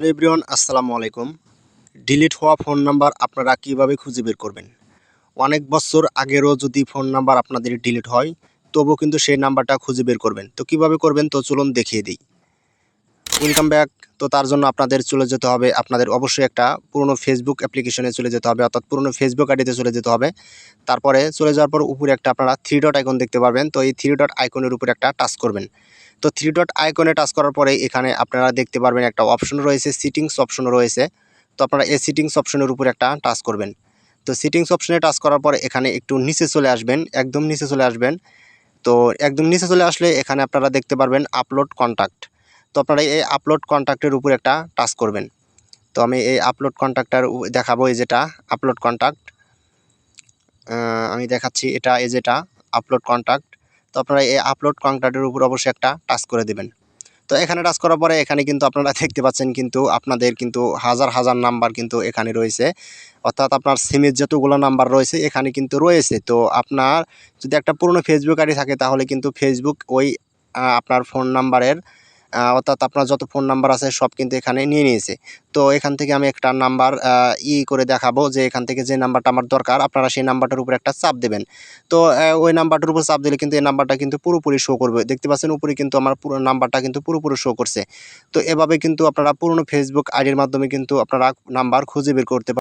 Everyone, আসসালামু আলাইকুম। Delete হওয়া ফোন নাম্বার আপনারা কীভাবে খুঁজে বের করবেন? অনেক বছর আগেরও যদি ফোন নাম্বার আপনাদের ডিলিট হয়, তবুও কিন্তু সেই নাম্বারটা খুঁজে বের করবেন। তো কীভাবে করবেন? তো চলুন দেখিয়ে দিই। ওয়েলকাম ব্যাক তো তার জন্য আপনাদের চলে যেতে হবে, আপনাদের অবশ্যই একটা পুরনো ফেসবুক অ্যাপ্লিকেশনে চলে যেতে হবে, অর্থাৎ পুরনো ফেসবুক আইডিতে চলে যেতে হবে। তারপরে চলে যাওয়ার পর উপরে একটা আপনারা থ্রি ডট আইকন দেখতে পারবেন। তো এই থ্রি ডট আইকনের উপরে একটা টাচ করবেন। তো থ্রি ডট আইকনে টাচ করার পরে এখানে আপনারা দেখতে পারবেন একটা অপশন রয়েছে সিটিংস অপশন রয়েছে। তো আপনারা এই সিটিংস অপশনের উপর একটা টাচ করবেন। তো সিটিংস অপশনে টাচ করার পরে এখানে একটু নিচে চলে আসবেন, একদম নিচে চলে আসবেন। তো একদম নিচে চলে আসলে এখানে আপনারা দেখতে পারবেন আপলোড কন্ট্যাক্ট তো আপনারা এই আপলোড কন্ট্যাক্টের উপর একটা টাচ করবেন। তো আমি এই আপলোড কন্ট্যাক্টটার দেখাবো এই যেটা আপলোড কন্ট্যাক্ট আমি দেখাচ্ছি এটা, এই যেটা আপলোড কন্ট্যাক্ট তো আপনারা এই আপলোড কন্ট্রাক্টের উপর অবশ্যই একটা টাচ করে দেবেন। তো এখানে টাচ করার পরে এখানে কিন্তু আপনারা দেখতে পাচ্ছেন কিন্তু আপনাদের কিন্তু হাজার হাজার নাম্বার কিন্তু এখানে রয়েছে। অর্থাৎ আপনার সিমের যতগুলো নাম্বার রয়েছে, এখানে কিন্তু রয়েছে। তো আপনার যদি একটা পুরনো ফেসবুক আইডি থাকে, তাহলে কিন্তু ফেসবুক ওই আপনার ফোন নাম্বারের অর্থাৎ আপনার যত ফোন নাম্বার আছে সব কিন্তু এখানে নিয়ে নিয়েছে। তো এখান থেকে আমি একটা নাম্বার ই করে দেখাবো যে এখান থেকে যে নাম্বারটা আমার দরকার, আপনারা সেই নাম্বারটার উপরে একটা চাপ দেবেন। তো ওই নাম্বারটার উপর চাপ দিলে কিন্তু এই নাম্বারটা কিন্তু পুরোপুরি শো করবে। দেখতে পাচ্ছেন উপরে কিন্তু আমার পুরো নাম্বারটা কিন্তু পুরোপুরি শো করছে। তো এভাবে কিন্তু আপনারা পুরনো ফেসবুক আইডির মাধ্যমে কিন্তু আপনারা নাম্বার খুঁজে বের করতে